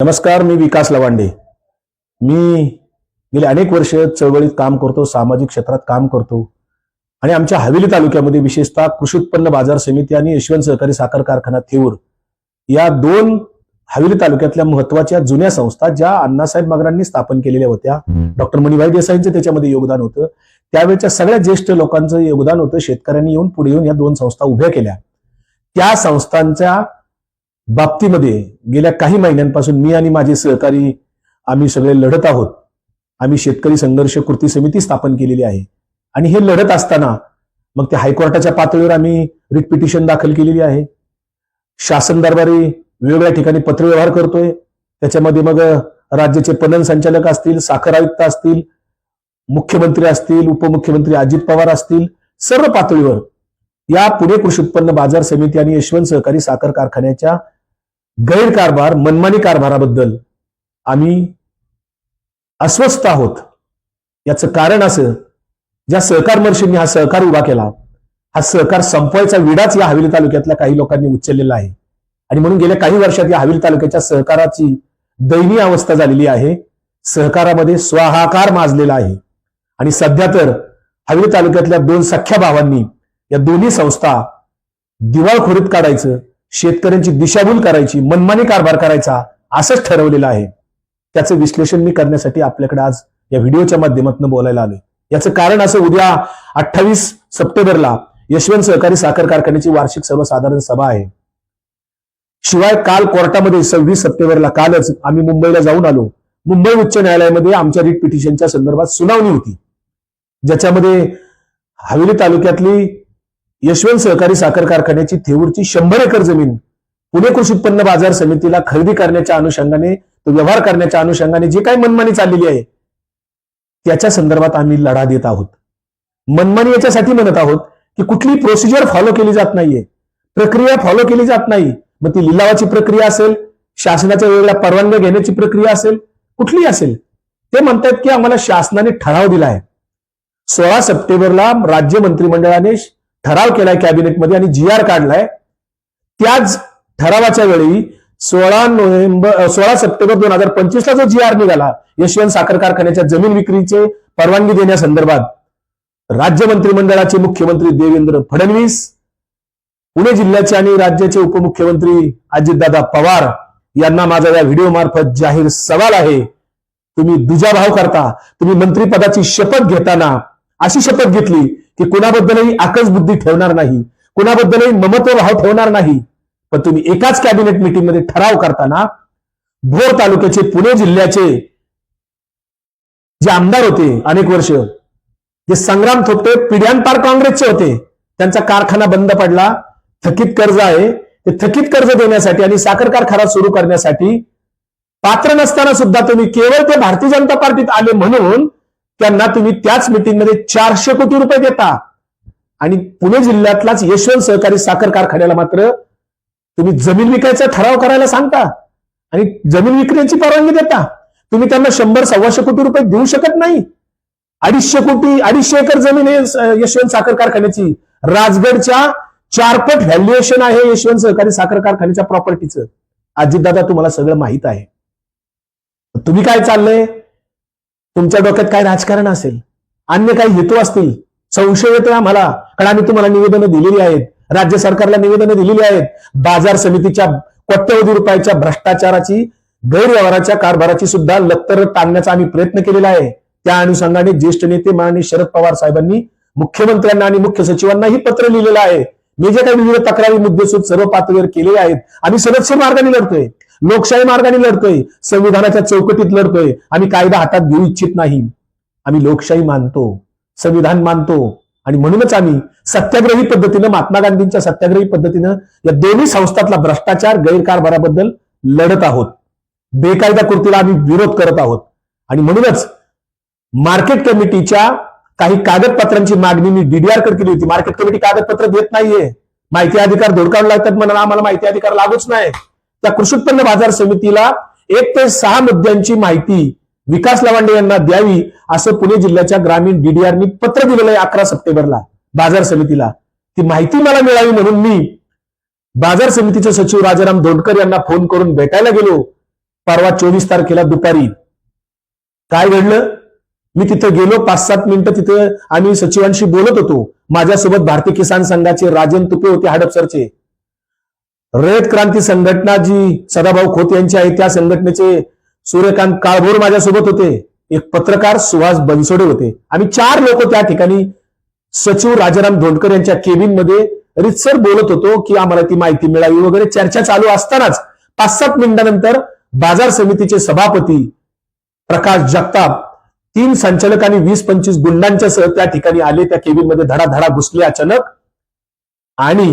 नमस्कार मी विकास लवांडे. मी गेले अनेक वर्ष चळवळीत काम करतो सामाजिक क्षेत्रात काम करतो. आणि आमच्या हवेली तालुक्यामध्ये विशेषतः कृषी उत्पन्न बाजार समिती आणि यशवंत सहकारी साखर कारखाना थेऊर या दोन हवेली तालुक्यातल्या महत्त्वाच्या जुन्या संस्था ज्या अण्णासाहेब मगरांनी स्थापन केलेल्या होत्या. डॉक्टर मणिभाई देसाईंचं त्याच्यामध्ये योगदान होतं. त्यावेळेच्या सगळ्या ज्येष्ठ लोकांचं योगदान होतं. शेतकऱ्यांनी येऊन पुढे येऊन या दोन संस्था उभ्या केल्या. त्या संस्थांच्या बाबतीमध्ये गेल्या काही महिन्यांपासून मी आणि माझे सहकारी आम्ही सगळे लढत आहोत. आम्ही शेतकरी संघर्ष कृती समिती स्थापन केलेली आहे. आणि हे लढत असताना मग ते हायकोर्टाच्या पातळीवर आम्ही रिट पिटिशन दाखल केलेली आहे. शासन दरबारी वेगवेगळ्या ठिकाणी पत्रव्यवहार करतोय. त्याच्यामध्ये मग राज्याचे पणन संचालक असतील साखर आयुक्त असतील मुख्यमंत्री असतील उपमुख्यमंत्री अजित पवार असतील सर्व पातळीवर या पुणे कृषी उत्पन्न बाजार समिती आणि यशवंत सहकारी साखर कारखान्याच्या गैरकारभार मनमानी कारभाराबद्दल आम्ही अस्वस्थ आहोत. याचं कारण असं ज्या सहकार मर्षींनी हा सहकार उभा केला हा सहकार संपवायचा विडाच या हवेली तालुक्यातल्या काही लोकांनी उचललेला आहे. आणि म्हणून गेल्या काही वर्षात या हवेली तालुक्याच्या सहकाराची दयनीय अवस्था झालेली आहे. सहकारामध्ये स्वाहाकार माजलेला आहे. आणि सध्या तर हवेली तालुक्यातल्या दोन सख्या भावांनी या दोन्ही संस्था दिवाळखोरीत काढायचं शेतकऱ्यांची दिशाभूल करायची मनमानी कारभार करायचा असंच ठरवलेलं आहे. त्याचं विश्लेषण मी करण्यासाठी आपल्याकडे आज या व्हिडिओच्या माध्यमातून बोलायला आले याचं कारण असं उद्या अठ्ठावीस सप्टेंबरला यशवंत सहकारी साखर कारखान्याची वार्षिक सर्वसाधारण सभा आहे. शिवाय काल कोर्टामध्ये सव्वीस सप्टेंबरला कालच आम्ही मुंबईला जाऊन आलो. मुंबई उच्च न्यायालयामध्ये आमच्या रिट पिटिशनच्या संदर्भात सुनावणी होती. ज्याच्यामध्ये हवेली तालुक्यातली यशवंत सहकारी साखर कारखान्याची थेऊरची शंभर एकर जमीन पुणे कृषी उत्पन्न बाजार समितीला खरेदी करण्याच्या अनुषंगाने तो व्यवहार करण्याच्या अनुषंगाने जी काही मनमानी चाललेली आहे त्याच्या संदर्भात आम्ही लढा देत आहोत. मनमानी याच्यासाठी म्हणत आहोत की कुठली प्रोसिजर फॉलो केली जात नाहीये. प्रक्रिया फॉलो केली जात नाही. मग ती लिलावाची प्रक्रिया असेल शासनाच्या वेळेला परवानग्या घेण्याची प्रक्रिया असेल कुठली असेल ते म्हणतात की आम्हाला शासनाने ठराव दिलाय. सोळा सप्टेंबरला राज्य मंत्रिमंडळाने ठराव केलाय कॅबिनेटमध्ये आणि जी आर काढलाय त्याच ठरावाच्या वेळी सोळा नोव्हेंबर सोळा सप्टेंबर दोन हजार पंचवीसला जो जी आर निघाला यशवंत साखर कारखान्याच्या जमीन विक्रीचे परवानगी देण्यासंदर्भात राज्य मंत्रिमंडळाचे मुख्यमंत्री देवेंद्र फडणवीस पुणे जिल्ह्याचे आणि राज्याचे उपमुख्यमंत्री अजितदादा पवार यांना माझा या व्हिडिओ मार्फत जाहीर सवाल आहे. तुम्ही दुजाभाव करता तुम्ही मंत्रिपदाची शपथ घेताना अशी शपथ घेतली की कुणाबद्दलही आकस बुद्धी ठेवणार नाही कुणाबद्दलही ममत्व भाव ठेवणार नाही पण तुम्ही एकाच कॅबिनेट मीटिंगमध्ये ठराव करताना भोर तालुक्याचे पुणे जिल्ह्याचे जे आमदार होते अनेक वर्ष जे संग्राम थोपटे पिढ्यांपार काँग्रेसचे होते त्यांचा कारखाना बंद पडला थकीत कर्ज आहे ते थकीत कर्ज देण्यासाठी आणि साखर कारखाना सुरू करण्यासाठी पात्र नसताना सुद्धा तुम्ही केवळ ते भारतीय जनता पार्टीत आले म्हणून त्यांना तुम्ही त्याच मिटिंगमध्ये चारशे कोटी रुपये देता. आणि पुणे जिल्ह्यातलाच यशवंत सहकारी साखर कारखान्याला मात्र तुम्ही जमीन विकायचा ठराव करायला सांगता. आणि जमीन विकण्याची परवानगी देता. तुम्ही त्यांना शंभर सव्वाशे कोटी रुपये देऊ शकत नाही. अडीचशे कोटी अडीचशे एकर जमीन आहे यशवंत साखर कारखान्याची. राजगडच्या चारपट व्हॅल्युएशन आहे यशवंत सहकारी साखर कारखान्याच्या प्रॉपर्टीचं अजितदादा तुम्हाला सगळं माहीत आहे. तुम्ही काय चाललंय? तुमच्या डोक्यात काय राजकारण असेल? अन्य काही हेतू असतील? संशय येतोय आम्हाला. कारण आम्ही तुम्हाला निवेदनं दिलेली आहेत. राज्य सरकारला निवेदनं दिलेली आहेत. बाजार समितीच्या कोट्यवधी रुपयाच्या भ्रष्टाचाराची गैरव्यवहाराच्या कारभाराची सुद्धा लत्तर टाळण्याचा आम्ही प्रयत्न केलेला आहे. त्या अनुषंगाने ज्येष्ठ नेते माननीय शरद पवार साहेबांनी मुख्यमंत्र्यांना आणि मुख्य सचिवांनाही पत्र लिहिलेलं आहे. मी जे काही विविध तक्रारी मुद्देसूद सर्व पातळीवर केलेले आहेत. आम्ही सदस्य मार्गाने लढतोय. लोकशाही मार्गाने लढतोय संविधानाच्या चौकटीत लढतोय आम्ही कायदा हातात घेऊ इच्छित नाही. आम्ही लोकशाही मानतो संविधान मानतो आणि म्हणूनच आम्ही सत्याग्रही पद्धतीनं महात्मा गांधींच्या सत्याग्रही पद्धतीनं या दोन्ही संस्थातला भ्रष्टाचार गैरकारभाराबद्दल लढत आहोत. बेकायदा कृतीला आम्ही विरोध करत आहोत. आणि म्हणूनच मार्केट कमिटीच्या काही कागदपत्रांची मागणी मी डीडीआरकडे केली होती. मार्केट कमिटी कागदपत्र देत नाहीये. माहिती अधिकार धोडकावून लागतात म्हणून आम्हाला माहिती अधिकार लागूच नाही. त्या कृषी उत्पन्न बाजार समितीला एक ते सहा मुद्द्यांची माहिती विकास लवांडे यांना द्यावी असं पुणे जिल्ह्याच्या ग्रामीण डीडीआरनी पत्र दिलेलं आहे अकरा सप्टेंबरला बाजार समितीला. ती माहिती मला मिळावी म्हणून मी बाजार समितीचे सचिव राजाराम धोंडकर यांना फोन करून भेटायला गेलो. परवा चोवीस तारखेला दुपारी. काय घडलं? मी तिथं गेलो पाच सात मिनिटं तिथं आम्ही सचिवांशी बोलत होतो. माझ्यासोबत भारतीय किसान संघाचे राजन तुपे होते हडपसरचे. रयत क्रांती संघटना जी सदाभाऊ खोत यांची आहे त्या संघटनेचे सूर्यकांत काळभोर माझ्यासोबत होते. एक पत्रकार सुहास बनसोडे होते. आम्ही चार लोक त्या ठिकाणी सचिव राजाराम धोंडकर यांच्या केबिनमध्ये रितसर बोलत होतो की आम्हाला ती माहिती मिळावी वगैरे. चर्चा चालू असतानाच पाच सात मिनिटानंतर बाजार समितीचे सभापती प्रकाश जगताप तीन संचालक आणि वीस पंचवीस गुंडांच्या सह त्या ठिकाणी आले. त्या केबिनमध्ये धडाधडा घुसले अचानक. आणि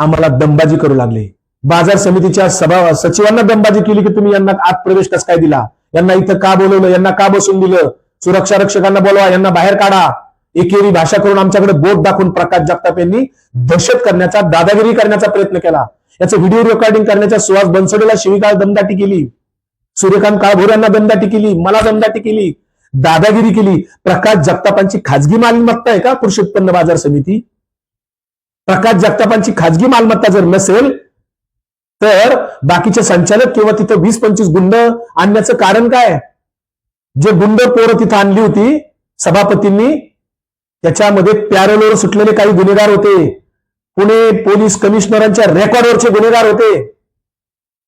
आम्हाला दंबाजी करू लागले. बाजार समितीच्या सभा सचिवांना दंबाजी केली की तुम्ही यांना आत प्रवेश कस काय दिला? यांना इथं का बोलवलं? यांना का बसून दिलं? सुरक्षा रक्षकांना बोलवा यांना बाहेर काढा. एकेरी भाषा करून आमच्याकडे बोट दाखवून प्रकाश जगताप यांनी दहशत करण्याचा दादागिरी करण्याचा प्रयत्न केला. याचं व्हिडिओ रेकॉर्डिंग करण्याच्या सुहास बनसोडेला शिविकाळ दमदाटी केली. सूर्यकांत काळभोर यांना दमदाटी केली. मला दमदाटी केली. दादागिरी केली. प्रकाश जगतापांची खाजगी मालमत्ता आहे का? कृषी उत्पन्न बाजार समिती? प्रकाश जगतापांची खाजगी मालमत्ता जर नसेल तर बाकीचे संचालक किंवा तिथं वीस पंचवीस गुंड आणण्याचं कारण काय? जे गुंड पोरं तिथं आणली होती सभापतींनी त्याच्यामध्ये पॅरोलवर सुटलेले काही गुन्हेगार होते. पुणे पोलीस कमिशनरांच्या रेकॉर्डवरचे गुन्हेगार होते.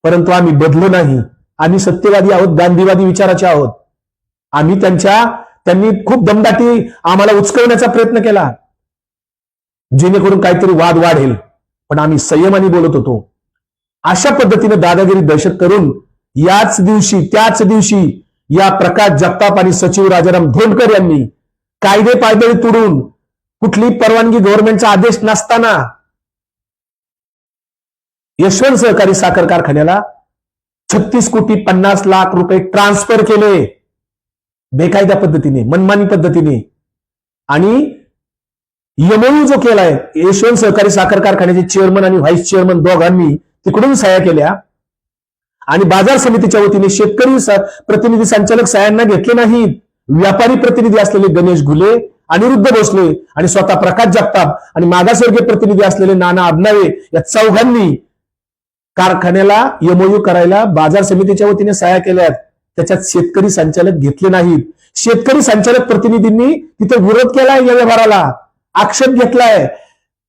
परंतु आम्ही बदलो नाही. आम्ही सत्यवादी आहोत गांधीवादी विचाराचे आहोत. आम्ही त्यांच्या त्यांनी खूप दमदाटी आम्हाला उचकवण्याचा प्रयत्न केला. जेणेकरून काहीतरी वाद वाढेल. पण आम्ही संयमाने बोलत होतो. अशा पद्धतीने दादागिरी दहशत करून याच दिवशी त्याच दिवशी या प्रकाश जगताप आणि सचिव राजाराम धोंडकर यांनी कायदे पायदळी तुडून कुठली परवानगी गव्हर्नमेंटचा आदेश नसताना यशवंत सहकारी साखर कारखान्याला छत्तीस कोटी पन्नास लाख रुपये ट्रान्सफर केले. बेकायदा पद्धतीने मनमानी पद्धतीने. आणि यमोयू जो केलाय यशवंत सहकारी साखर कारखान्याचे चेअरमन आणि व्हाईस चेअरमन दोघांनी तिकडून सह्या केल्या. आणि बाजार समितीच्या वतीने शेतकरी प्रतिनिधी संचालक सह्यांना घेतले नाहीत. व्यापारी प्रतिनिधी असलेले गणेश घुले अनिरुद्ध भोसले आणि स्वतः प्रकाश जगताप आणि मागासवर्गीय प्रतिनिधी असलेले नाना आबनावे या चौघांनी कारखान्याला एमओयू करायला बाजार समितीच्या वतीने सह्या केल्यात. त्याच्यात शेतकरी संचालक घेतले नाहीत. शेतकरी संचालक प्रतिनिधींनी तिथे विरोध केला या व्यवहाराला. आक्षेप घेतलाय.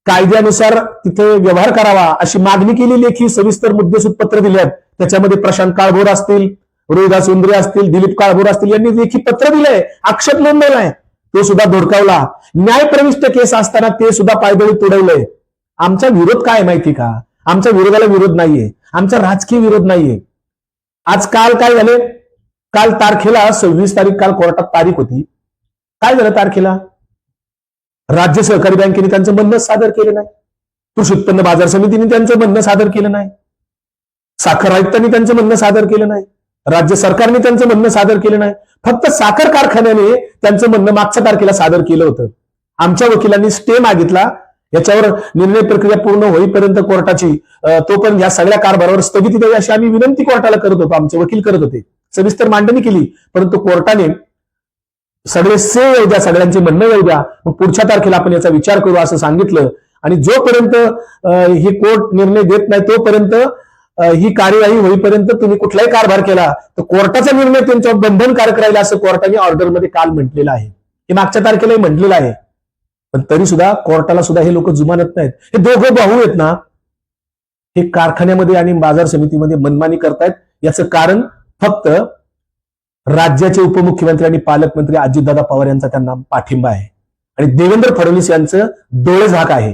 कायद्यानुसार तिथे व्यवहार करावा अशी मागणी केली लेखी सविस्तर मुद्देसूद पत्र दिल्यात त्याच्यामध्ये प्रशांत काळभोर असतील रोहिदास उंद्रे असतील दिलीप काळभोर असतील यांनी लेखी पत्र दिलंय. आक्षेप नोंदवलाय. तो सुद्धा धोडकावला. न्यायप्रविष्ट केस असताना ते सुद्धा पायदळी तोडवलंय. आमचा विरोध काय माहिती का? आमच्या विरोधाला विरोध नाहीये. आमचा राजकीय विरोध नाहीये. आज काल काय झाले? काल तारखेला सव्वीस तारीख काल कोर्टात तारीख होती. काय झालं तारखेला? राज्य सहकारी बँकेने त्यांचं म्हणणं सादर केलं नाही. कृषी उत्पन्न बाजार समितीने त्यांचं म्हणणं सादर केलं नाही. साखर आयुक्तांनी त्यांचं म्हणणं सादर केलं नाही. राज्य सरकारने त्यांचं म्हणणं सादर केलं नाही. फक्त साखर कारखान्याने त्यांचं म्हणणं मागच्या तारखेला सादर केलं होतं. आमच्या वकिलांनी स्टे मागितला. याच्यावर निर्णय प्रक्रिया पूर्ण होईपर्यंत कोर्टाची तो तोपर्यंत या सगळ्या कारभारावर स्थगिती द्यावी अशी आम्ही विनंती कोर्टाला करत होतो. आमचे वकील करत होते. सविस्तर मांडणी केली. परंतु कोर्टाने सगळे से येऊ द्या सगळ्यांचे म्हणणं येऊ द्या. मग पुढच्या तारखेला आपण याचा विचार करू असं सांगितलं. आणि जोपर्यंत ही कोर्ट निर्णय देत नाही तोपर्यंत ही कार्यवाही होईपर्यंत तुम्ही कुठलाही कारभार केला तर कोर्टाचा निर्णय त्यांच्यावर बंधनकारक राहील असं कोर्टाने ऑर्डरमध्ये काल म्हटलेलं आहे. हे मागच्या तारखेलाही म्हटलेलं आहे. पण तरी सुद्धा कोर्टाला सुद्धा हे लोक जुमानत नाहीत. हे दोघं भाऊ आहेत ना हे कारखान्यामध्ये आणि बाजार समितीमध्ये मनमानी करतायत. याचं कारण फक्त राज्याचे उपमुख्यमंत्री आणि पालकमंत्री अजितदादा पवार यांचा त्यांना पाठिंबा आहे. आणि देवेंद्र फडणवीस यांचं डोळे झाक आहे.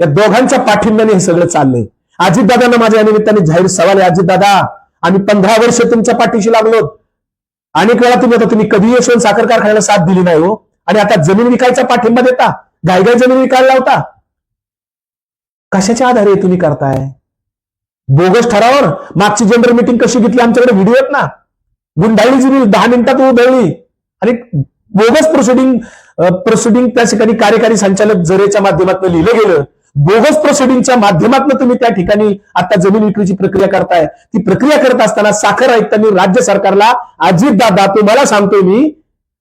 या दोघांच्या पाठिंब्याने हे सगळं चाललंय. अजितदादांना माझ्या या निमित्ताने जाहीर सवाल आहे. अजितदादा आम्ही पंधरा वर्ष तुमच्या पाठीशी लागलो. अनेक वेळा तुम्ही आता तुम्ही कधी यशवंत साखर कारखान्याला साथ दिली नाही हो. आणि आता जमीन विकायचा पाठिंबा देता. गायगाय जमीन विकायला लावता. कशाच्या आधारे तुम्ही करताय? बोगस ठरावर मागची जनरल मीटिंग कशी घेतली? आमच्याकडे व्हिडिओ आहेत ना. गुंडाळली जमीन दहा मिनिटात उधळली. आणि बोगस प्रोसिडिंग प्रोसिडिंग त्या ठिकाणी कार्यकारी संचालक जरेच्या माध्यमातून लिहिलं गेलं. बोगस प्रोसिडिंगच्या माध्यमातून तुम्ही त्या ठिकाणी आता जमीन विक्रीची प्रक्रिया करताय. ती प्रक्रिया करत असताना साखर आयुक्तांनी राज्य सरकारला अजित दादा तुम्हाला सांगतोय मी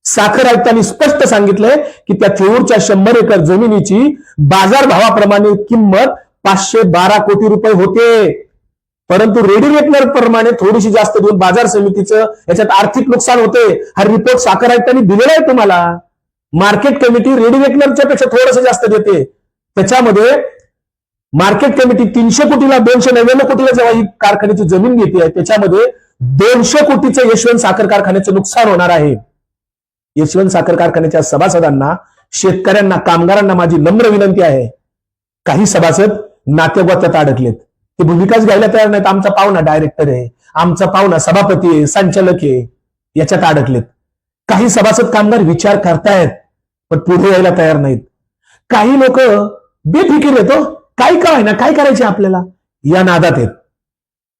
साखर आयुक्तांनी स्पष्ट सांगितलंय की त्या थेऊरच्या शंभर एकर जमिनीची बाजार भावाप्रमाणे किंमत पाचशे बारा कोटी रुपये होते. परंतु रेडिमेटनर प्रमाणे थोडीशी जास्त देऊन बाजार समितीचं याच्यात आर्थिक नुकसान होते हा रिपोर्ट साखर आयुक्तांनी दिलेला आहे तुम्हाला. मार्केट कमिटी रेडिमेटनरच्या पेक्षा थोडंसं जास्त देते. त्याच्यामध्ये मार्केट कमिटी तीनशे कोटीला दोनशे नव्याण्णव कोटीला जेव्हा ही कारखान्याची जमीन घेते आहे त्याच्यामध्ये दोनशे कोटीचं यशवंत साखर कारखान्याचं नुकसान होणार आहे. यशवंत साखर कारखान्याच्या सभासदांना शेतकऱ्यांना कामगारांना माझी नम्र विनंती आहे. काही सभासद नातेगोत्यात अडकलेत. ते भूमिकाच घ्यायला तयार नाहीत. आमचा पाहुणा डायरेक्टर आहे. आमचा पाहुणा सभापती आहे संचालक आहे. याच्यात अडकलेत. काही सभासद कामगार विचार करतायत पण पुढे यायला तयार नाहीत. काही लोक बेफिकीर येतो हो. काय काय ना काय करायचे आपल्याला? या नादात आहेत.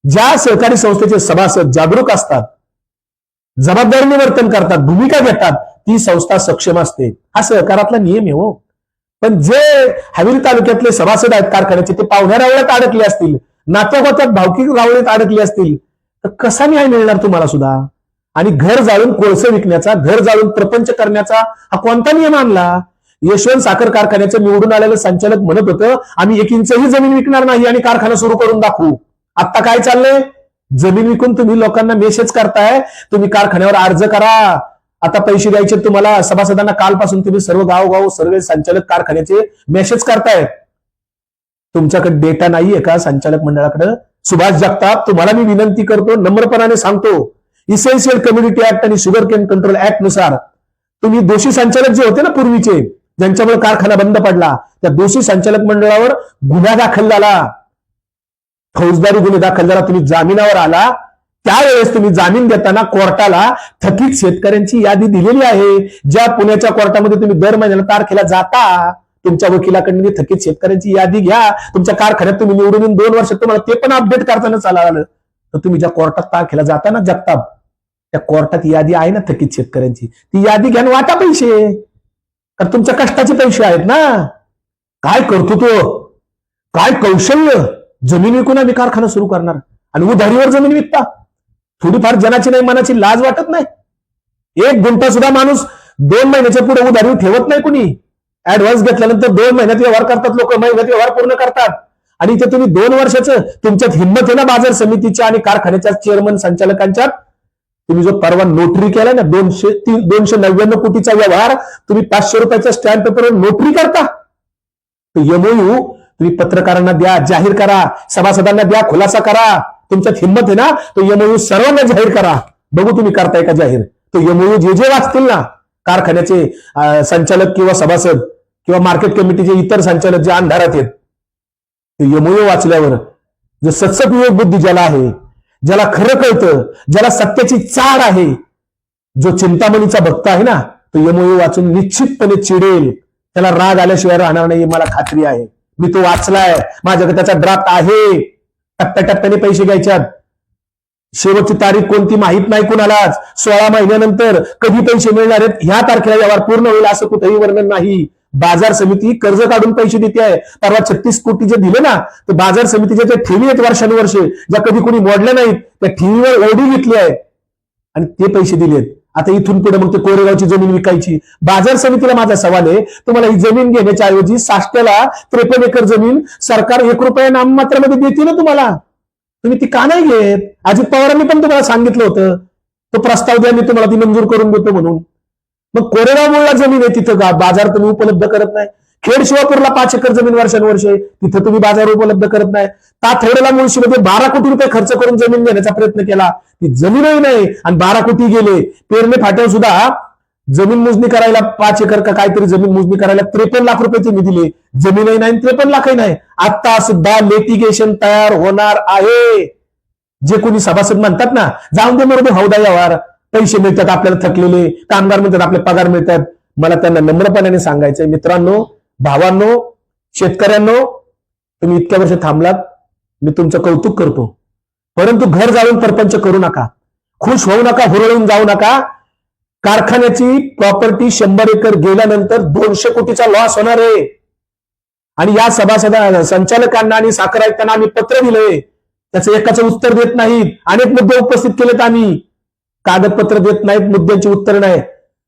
ज्या सहकारी संस्थेचे सभासद जागरूक असतात जबाबदारीने वर्तन करतात भूमिका घेतात ती संस्था सक्षम असते. हा सहकारातला नियम आहे हो. पण जे हवेली तालुक्यातले सभासद आहेत कारखान्याचे ते पाहुण्या रावळ्यात अडकले असतील. नात्यागोत्यात भावकी रावळीत अडकली असतील तर कसा न्याय मिळणार तुम्हाला सुद्धा? आणि घर जाळून कोळसे विकण्याचा घर जाळून प्रपंच करण्याचा हा कोणता नियम आणला? यशवंत साखर कारखान्याचं निवडून आलेलं संचालक म्हणत होतं आम्ही एक इंचही जमीन विकणार नाही आणि कारखाना सुरू करून दाखवू. आता काय चाललंय? जमीन विकून तुम्ही लोकांना मेसेज करताय तुम्ही कारखान्यावर अर्ज करा. आता पैसे द्यायचे तुम्हाला. सभासदांना कालपासून तुम्ही सर्व गावगाव सर्व संचालक कारखान्याचे मेसेज करतायत. तुमच्याकडे डेटा नाहीये का? संचालक मंडळाकडे? सुभाष जगताप तुम्हाला मी विनंती करतो नम्रपणाने सांगतो इसेन्शियल कम्युनिटी ऍक्ट आणि शुगर केन कंट्रोल ऍक्टनुसार तुम्ही दोषी संचालक जे होते ना पूर्वीचे ज्यांच्यामुळे कारखाना बंद पडला त्या दोषी संचालक मंडळावर गुन्हा दाखल झाला. फौजदारी गुन्हे दाखल झाला तुम्ही जामिनावर आला त्यावेळेस तुम्ही जामीन देताना कोर्टाला थकीत शेतकऱ्यांची यादी दिलेली आहे. ज्या पुण्याच्या कोर्टामध्ये तुम्ही दर महिन्याला तारखेला जाता तुमच्या वकिलाकडनं थकीत शेतकऱ्यांची यादी घ्या. तुमच्या कारखान्यात तुम्ही निवडून येऊन दोन वर्षात तुम्हाला ते पण अपडेट करताना चाला आलं. तर तुम्ही ज्या कोर्टात तारखेला जाता ना जगताप. त्या कोर्टात यादी आहे ना थकीत शेतकऱ्यांची? ती यादी घ्या वाटा पैसे. कारण तुमच्या कष्टाचे पैसे आहेत ना. काय करतो तो काय कौशल्य? जमीन विकून आम्ही कारखाना सुरू करणार. आणि उधारीवर जमीन विकता. थोडीफार जनाची नाही मनाची लाज वाटत नाही. एक गुंठा सुद्धा माणूस दोन महिन्याच्या पुढे उधारीवर ठेवत नाही कुणी. ऍडव्हान्स घेतल्यानंतर दोन महिन्यात व्यवहार करतात लोक महिन्यात व्यवहार पूर्ण करतात. आणि इथे तुम्ही दोन वर्षाचं तुमच्यात हिंमत आहे ना बाजार समितीच्या आणि कारखान्याच्या चेअरमन संचालकांच्या? तुम्ही जो परवा नोटरी केला ना दोनशे तीन दोनशे नव्याण्णव कोटीचा व्यवहार तुम्ही पाचशे रुपयाच्या स्टॅम्प पेपरवर नोटरी करता? एमओयू तुम्ही पत्रकारांना द्या जाहीर करा सभासदांना द्या खुलासा करा. तुमच्यात हिंमत आहे ना तो एमओयू सर्वांना जाहीर करा. बघू तुम्ही करताय का जाहीर. तो एमओयू जे जे वाचतील ना कारखान्याचे संचालक किंवा सभासद किंवा मार्केट कमिटीचे इतर संचालक जे अंधारात आहेत ते एमओयू वाचल्यावर जे सत्सपयोग बुद्धी ज्याला आहे ज्याला खरं कळतं ज्याला सत्याची चाड आहे जो चिंतामणीचा भक्त आहे ना तो यमोयू वाचून निश्चितपणे चिडेल. त्याला राग आल्याशिवाय राहणार नाही मला खात्री आहे. मी तो वाचलाय. माझ्याकडे त्याचा ड्राफ्ट आहे. टप्प्याटप्प्याने पैसे घ्यायच्यात. शेवटची तारीख कोणती माहीत नाही कुणालाच सोळा महिन्यानंतर कधी पैसे मिळणार आहेत? ह्या तारखेला व्यवहार पूर्ण होईल असं कुठेही वर्णन नाही. बाजार समिती कर्ज काढून पैसे देते आहे. परवा छत्तीस कोटी जे दिले ना तर बाजार समितीच्या ज्या ठेवी आहेत वर्षानुवर्षे ज्या कधी कोणी मोडल्या नाहीत त्या ठेवीवर ओढी घेतली आहे. आणि ते पैसे दिलेत आता इथून पुढे मग ते कोरेगावची जमीन विकायची. बाजार समितीला माझा सवाल आहे तुम्हाला ही जमीन घेण्याच्या ऐवजी साष्ट्याला त्रेपन्न एकर जमीन सरकार एक रुपया नाममात्रामध्ये देते ना तुम्हाला? तुम्ही ती का नाही घेत? अजित पवारांनी पण तुम्हाला सांगितलं होतं. तो प्रस्ताव द्या मी तुम्हाला ती मंजूर करून देतो म्हणून. मग कोरेगाव जमीन आहे तिथं बाजार तुम्ही उपलब्ध करत नाही. खेड शिवापूरला पाच एकर जमीन वर्षानुवर्षे तिथं तुम्ही बाजार उपलब्ध करत नाही. ताथेडला मुळशीमध्ये बारा कोटी रुपये खर्च करून जमीन घेण्याचा प्रयत्न केला. ती जमीनही नाही आणि बारा कोटी गेले. पेरणे फाट्यावर सुद्धा जमीन मोजणी करायला पाच एकर का काहीतरी जमीन मोजणी करायला त्रेपन्न लाख रुपये तुम्ही दिले. जमीनही नाही त्रेपन्न लाखही नाही. आता सुद्धा लेटिगेशन तयार होणार आहे. जे कोणी सभासद म्हणतात ना जाऊन दे मरू दे हौदा यावर पैसे मिळतात आपल्याला थकलेले कामगार मिळतात आपले पगार मिळतात. मला त्यांना नम्रपणाने सांगायचंय मित्रांनो भावांनो शेतकऱ्यांनो तुम्ही इतक्या वर्ष थांबलात मी तुमचं कौतुक करतो. परंतु घर जाळून परपंच करू नका. खुश होऊ नका हुरळून जाऊ नका. कारखान्याची प्रॉपर्टी शंभर एकर गेल्यानंतर दोनशे कोटीचा लॉस होणार आहे. आणि या सभासदा संचालकांना आणि साखर आयुक्तांना आम्ही पत्र दिलंय. त्याचं एकाचं उत्तर देत नाहीत. अनेक मुद्दे उपस्थित केलेत आम्ही. कागदपत्र देत नाहीत मुद्द्यांची उत्तर नाही.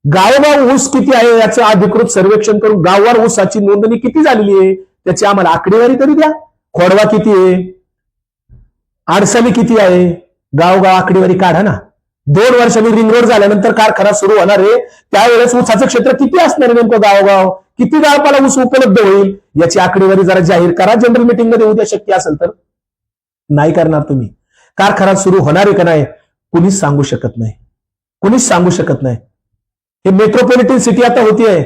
गावोगाव ऊस किती आहे याचं अधिकृत सर्वेक्षण करून गाववार ऊसाची नोंदणी किती झालेली आहे त्याची आम्हाला आकडेवारी तरी द्या. खोडवा किती आहे? आडसाली किती आहे? गावगाव आकडेवारी काढा ना. दोन वर्षांनी रिंग रोड झाल्यानंतर कारखाना सुरू होणार आहे. त्यावेळेस ऊसाचं क्षेत्र किती असणार आहे नेमकं गावोगाव? किती गावपाला ऊस उपलब्ध होईल? याची आकडेवारी जरा जाहीर करा. जनरल मिटिंगमध्ये उद्या शक्य असेल तर. नाही करणार तुम्ही. कारखाना सुरू होणार आहे का नाही? कुणीच सांगू शकत नाही. कुणीच सांगू शकत नाही. हे मेट्रोपॉलिटन सिटी आता होतीये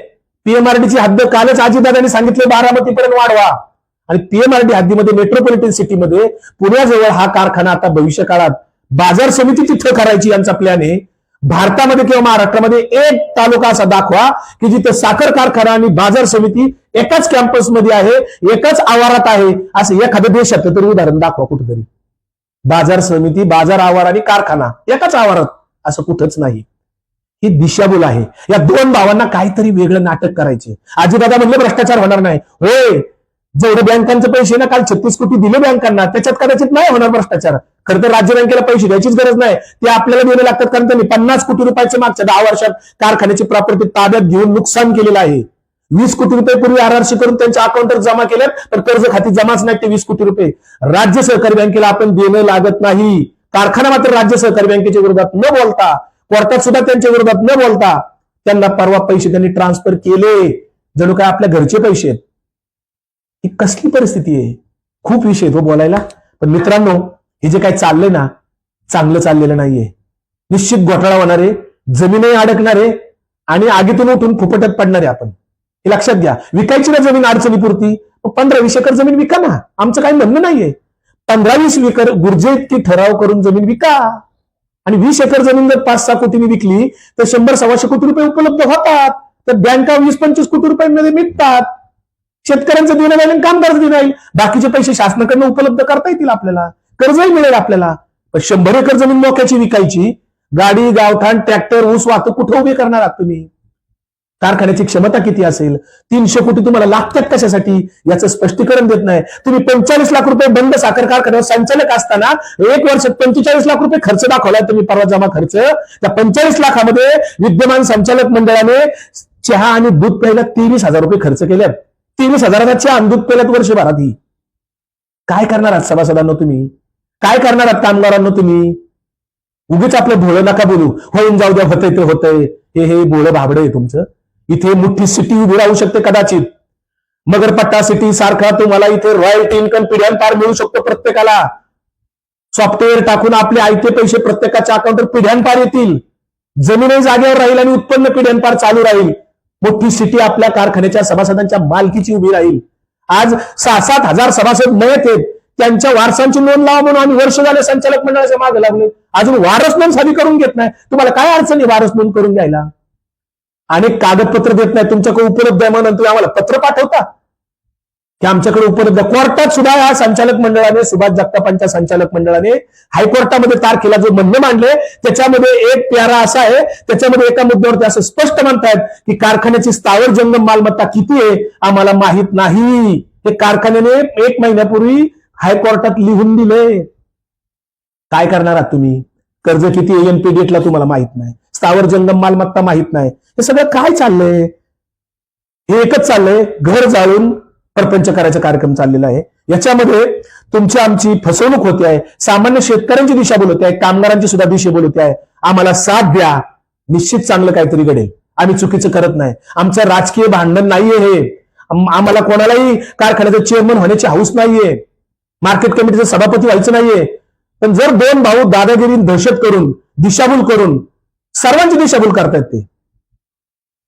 पीएमआरडीची हद्द कालच अजितदादांनी सांगितले बारामतीपर्यंत वाढवा. आणि पीएमआरडी हद्दीमध्ये मेट्रोपॉलिटन सिटीमध्ये पुण्याजवळ हा कारखाना आता भविष्य काळात बाजार समिती तिथं करायची यांचा प्लॅन आहे. भारतामध्ये किंवा महाराष्ट्रामध्ये एक तालुका असा दाखवा की जिथं साखर कारखाना आणि बाजार समिती एकाच कॅम्पसमध्ये आहे एकाच आवारात आहे. असं एखाद्या देशात तरी उदाहरण दाखवा कुठेतरी. बाजार समिती बाजार आवार आणि कारखाना एकाच आवारात असं कुठंच नाही. ही दिशाभूल आहे. या दोन भावांना काहीतरी वेगळं नाटक करायचे आजीदादा म्हणले भ्रष्टाचार होणार नाही. होय. जेवढे बँकांचे पैसे ना काल छत्तीस कोटी दिले बँकांना त्याच्यात कदाचित नाही होणार भ्रष्टाचार. खरं तर राज्य बँकेला पैसे द्यायचीच गरज नाही. ते आपल्याला द्यावे लागतात कारण त्यांनी पन्नास कोटी रुपयाचे मागच्या दहा वर्षात कारखान्याची प्रॉपर्टी ताब्यात घेऊन नुकसान केलेलं आहे. वीस कोटी रुपये पूर्वी आरआरसी करून त्यांच्या अकाउंटवर जमा केल्यात तर कर्ज खाती जमाच नाही ते वीस कोटी रुपये. राज्य सहकारी बँकेला आपण देणं लागत नाही. कारखाना मात्र राज्य सहकारी बँकेच्या विरोधात न बोलता कोर्टात सुद्धा त्यांच्या विरोधात न बोलता त्यांना परवा पैसे त्यांनी ट्रान्सफर केले. जणू काय आपल्या घरचे पैसे आहेत? ही कसली परिस्थिती आहे? खूप विषय आहेत हो बोलायला. पण मित्रांनो हे जे काय चाललंय ना चांगलं चाललेलं नाहीये. निश्चित घोटाळा होणार आहे जमीनही अडकणार आहे आणि आगीतून उठून फुपटत पडणार आहे आपण. हे लक्षात घ्या. विकायची ना जमीन अडचणीपुरती मग पंधरा वीस एकर जमीन विका ना. आमचं काही म्हणणं नाहीये. पंधरा वीस एकर गुर्जे इतकी ठराव करून जमीन विका. आणि वीस एकर जमीन जर पाच सहा कोटीने विकली तर शंभर सव्वाशे कोटी रुपये उपलब्ध होतात. तर बँका वीस पंचवीस कोटी रुपयांमध्ये मिळतात शेतकऱ्यांचं देणं काम कामगार देणं जाईल. बाकीचे पैसे शासनाकडनं उपलब्ध करता येतील आपल्याला. कर्जही मिळेल आपल्याला. शंभर एकर जमीन मोक्याची विकायची गाडी गावठाण ट्रॅक्टर ऊस वाहतूक कुठे उभी करणार आहात तुम्ही? कारखान्याची क्षमता किती असेल? तीनशे कोटी तुम्हाला लागतात कशासाठी? याचं स्पष्टीकरण देत नाही. तुम्ही पंचेचाळीस लाख रुपये बंद साखर कारखान्यावर संचालक असताना एक वर्षात पंचेचाळीस लाख रुपये खर्च दाखवलाय तुम्ही परवा जमा खर्च. त्या पंचेचाळीस लाखामध्ये विद्यमान संचालक मंडळाने चहा आणि दूध प्यायला तेवीस हजार रुपये खर्च केल्यात तेवीस हजाराचा चहा आणि दूध प्यायल्यात वर्षभरात ही. काय करणार आहात सभासदांना तुम्ही? काय करणार आहात कामगारांना तुम्ही? उगीच आपलं भोळं नका बोलू. होईन जाऊ द्या होतंय ते होतंय. हे हे भोळं भाबडं आहे तुमचं. इथे मोठी सिटी उभी राहू शकते कदाचित. मगरपट्टा सिटी सारखा तुम्हाला इथे रॉयल्टी इन्कम पिढ्यान पार मिळू शकतो प्रत्येकाला. सॉफ्टवेअर टाकून आपले आयते पैसे प्रत्येकाच्या अकाउंटवर पिढ्यान पार येतील. जमीनही जागेवर राहील आणि उत्पन्न पिढ्यान पार चालू राहील. मोठी सिटी आपल्या कारखान्याच्या सभासदांच्या मालकीची उभी राहील. आज सहा सात हजार सभासद मयत आहेत. त्यांच्या वारसांची नोंद लावा म्हणून आम्ही वर्ष झाले संचालक मंडळाच्या मागे लागले. अजून वारस नोंद साधी करून घेत नाही. तुम्हाला काय अडचण आहे वारस नोंद करून घ्यायला? आणि कागदपत्र देत नाही तुमच्याकडे उपलब्ध आहे म्हणून तुम्ही आम्हाला पत्र पाठवता. की आमच्याकडे उपलब्ध. कोर्टात सुद्धा या संचालक मंडळाने सुभाष जगतापांच्या संचालक मंडळाने हायकोर्टामध्ये तारखेला जो म्हणणं मांडले त्याच्यामध्ये एक प्यारा असा आहे. त्याच्यामध्ये एका मुद्द्यावरती असं स्पष्ट म्हणतायत की कारखान्याची स्थावर जंगम मालमत्ता किती आहे आम्हाला माहीत नाही. हे कारखान्याने एक महिन्यापूर्वी हायकोर्टात लिहून दिले काय करणार आहात तुम्ही? कर्ज किती एनपीडीएटला तुम्हाला माहीत नाही. स्थावर जंगम मालमत्ता माहीत नाही. हे सगळं काय चाललंय? हे एकच चाललंय. घर जाळून प्रपंच करायचा कार्यक्रम चाललेला आहे. याच्यामध्ये तुमची आमची फसवणूक होते आहे. सामान्य शेतकऱ्यांची दिशाभूल होते आहे. कामगारांची सुद्धा दिशाभूल होते आहे. आम्हाला साथ द्या. निश्चित चांगलं काहीतरी घडेल. आम्ही चुकीचं करत नाही. आमचं राजकीय भांडण नाहीये हे. आम्हाला कोणालाही कारखान्याचं चेअरमन होण्याची हाऊस नाहीये. मार्केट कमिटीचं सभापती व्हायचं नाहीये. पण जर दोन भाऊ दादागिरी दहशत करून दिशाभूल करून सर्वांची दिशाभूल करतायत ते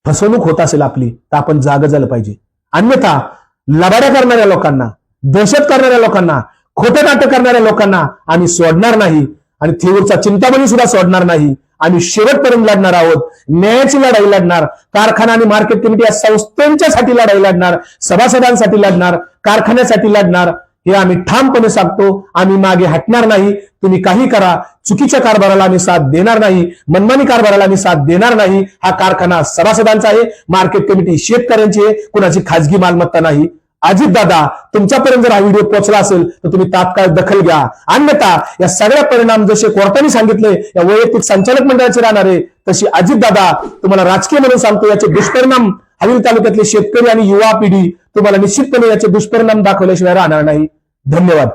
फसवणूक होत असेल आपली तर आपण जाग झालं पाहिजे. अन्यथा लबाड्या करणाऱ्या लोकांना दहशत करणाऱ्या लोकांना खोटे नाटक करणाऱ्या लोकांना आम्ही सोडणार नाही आणि थेऊरचा चिंतामणी सुद्धा सोडणार नाही. आम्ही शेवटपर्यंत लढणार आहोत. न्यायाची लढाई लढणार. कारखाना आणि मार्केट कमिटी या संस्थांच्यासाठी लढाई लढणार. सभासदांसाठी लढणार. कारखान्यासाठी लढणार. हे आम्ही ठामपणे सांगतो आम्ही मागे हटणार नाही तुम्ही काही करा चुकीच्या कारभाराला आम्ही साथ देणार नाही मनमानी कारभाराला आम्ही साथ देणार नाही हा कारखाना सभासदांचा आहे मार्केट कमिटी शेतकऱ्यांची आहे कुणाची खाजगी मालमत्ता नाही. अजित दादा तुमच्यापर्यंत जर हा व्हिडिओ पोहोचला असेल तर तुम्ही तात्काळ दखल घ्या. अन्यथा या सगळ्या परिणाम जसे कोर्टाने सांगितले या वैयक्तिक संचालक मंडळाचे राहणार आहे तशी अजित दादा तुम्हाला राजकीय म्हणून सांगतो याचे दुष्परिणाम हवील तालुक्यातले शेतकरी आणि युवा पिढी तुम्हाला निश्चितपणे याचे दुष्परिणाम दाखवल्याशिवाय राहणार नाही. धन्यवाद.